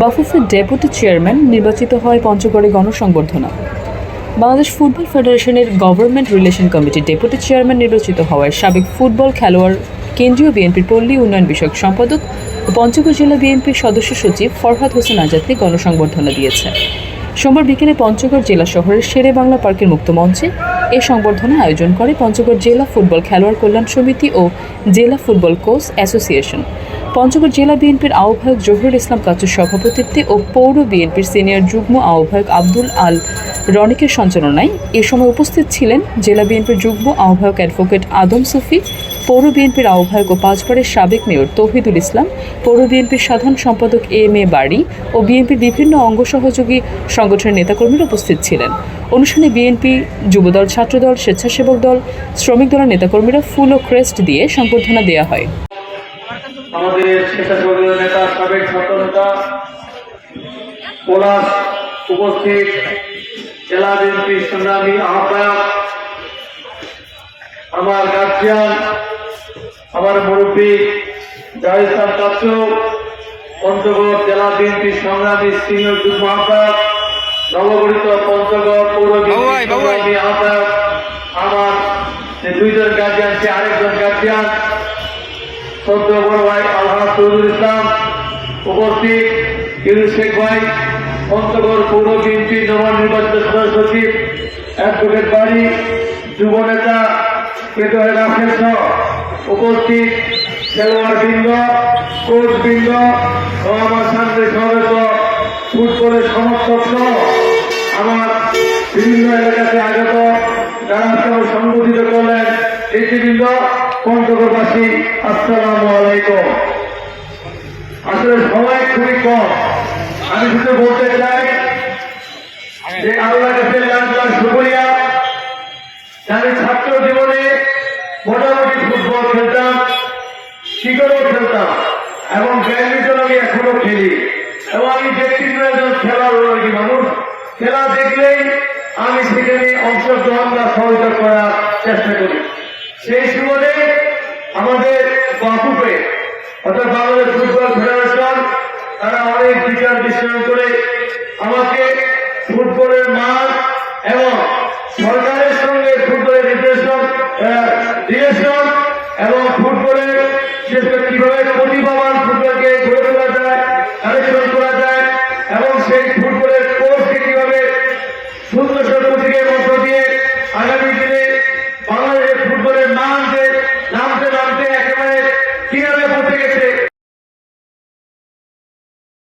বাফুফের deputy chairman নির্বাচিত হয় পঞ্চগড়ে গণসংবর্ধনা। বাংলাদেশ ফুটবল ফেডারেশনের গভর্নমেন্ট রিলেশন কমিটির ডেপুটি চেয়ারম্যান নির্বাচিত হওয়ায় সাবেক ফুটবল খেলোয়াড়, কেন্দ্রীয় বিএনপির পল্লী উন্নয়ন বিষয়ক সম্পাদক ও পঞ্চগড় জেলা বিএনপির সদস্য সচিব ফরহাদ হোসেন আজাদকে গণসংবর্ধনা দিয়েছে। সোমবার বিকেলে পঞ্চগড় জেলা শহরের শেরে বাংলা পার্কের মুক্ত মঞ্চে এ সংবর্ধনা আয়োজন করে পঞ্চগড় জেলা ফুটবল খেলোয়াড় কল্যাণ সমিতি ও জেলা ফুটবল কোচ অ্যাসোসিয়েশন। পঞ্চগড় জেলা বিএনপির আহ্বায়ক জহিরুল ইসলাম কাচুর সভাপতিত্বে ও পৌর বিএনপির সিনিয়র যুগ্ম আহ্বায়ক আব্দুল আল রনিকের সঞ্চালনায় এ সময় উপস্থিত ছিলেন জেলা বিএনপির যুগ্ম আহ্বায়ক অ্যাডভোকেট আদম সুফি, পৌর বিএনপির আহ্বায়ক ও পাঁচবারের সাবেক মেয়র তৌহিদুল ইসলাম, পৌর বিএনপির সাধারণ সম্পাদক এম এ বাড়ি ও বিএনপির বিভিন্ন অঙ্গ সহযোগী সংগঠনের নেতাকর্মীরা উপস্থিত ছিলেন। অনুষ্ঠানে বিএনপি যুবদল, ছাত্রদল, স্বেচ্ছাসেবক দল, শ্রমিক দলের নেতাকর্মীরা ফুল ও ক্রেস্ট দিয়ে সংবর্ধনা দেওয়া হয়। আমাদের স্বেচ্ছাসেবক নেতা সাবেক ছাত্র নেতা পলাশ উপস্থিত জেলা বিএনপির সংগ্রামী আহ্বায়ক আমার গার্জিয়ান আমার মুরব্বী জাহিদ খান পঞ্চগড় জেলা বিএনপির সংগ্রামী সিনিয়র যুগ্ম আহ্বায়ক নবগঠিত পঞ্চগড় পৌর সংগ্রামী আহ্বায়ক আমার দুইজন গার্জিয়ান সে আরেকজন গার্জিয়ান সদ্য বড় তৈরুল ইসলাম উপস্থিত, ইউনুস শেখ ভাই পঞ্চগড় পৌর বিএনপি নবনির্বাচিত সদস্য সচিব, অ্যাডভোকেট বাড়ি, যুব নেতা কেতয় রাফেল সহ উপস্থিত, খেলোয়াড় বৃন্দ, কোচ বৃন্দ ও আমার সামনে সমবেত ফুটবলের সমর্থক সহ আমার বিভিন্ন এলাকাতে আগত যারা সব সংগঠিত করলেন নেতৃবৃন্দ পঞ্চগড়বাসী আসসালামু আলাইকুম। আসলে সময় খুবই কম। আমি শুধু বলতে চাই যে আল্লাহ কাছে লাখ শুক্রিয়া। যে আমি ছাত্র জীবনে মোটামুটি ফুটবল খেলতাম, ক্রিকেটও খেলতাম, এবং ব্যাডমিন্টন আমি এখনও খেলি। এবং আমি ব্যক্তিগত একজন খেলার অনুরাগী মানুষ, খেলা দেখলেই আমি সেখানে অংশগ্রহণ বা সহযোগিতা করার চেষ্টা করি। সেই বাফুপে অর্থাৎ বাংলাদেশ ফুটবল ফেডারেশন তারা অনেক বিচার বিশ্লেষণ করে আমাকে ফুটবলের মান এবং সরকারের সঙ্গে ফুটবলের রিপ্রেশন রিলেশন এবং ফুটবলের বিশেষ করে কীভাবে প্রতিভাবান ফুটবলকে গড়ে তোলা যায়, কালেকশন করা যায় এবং সেই ফুটবলের কোর্সকে কীভাবে সুন্দর সত্য থেকে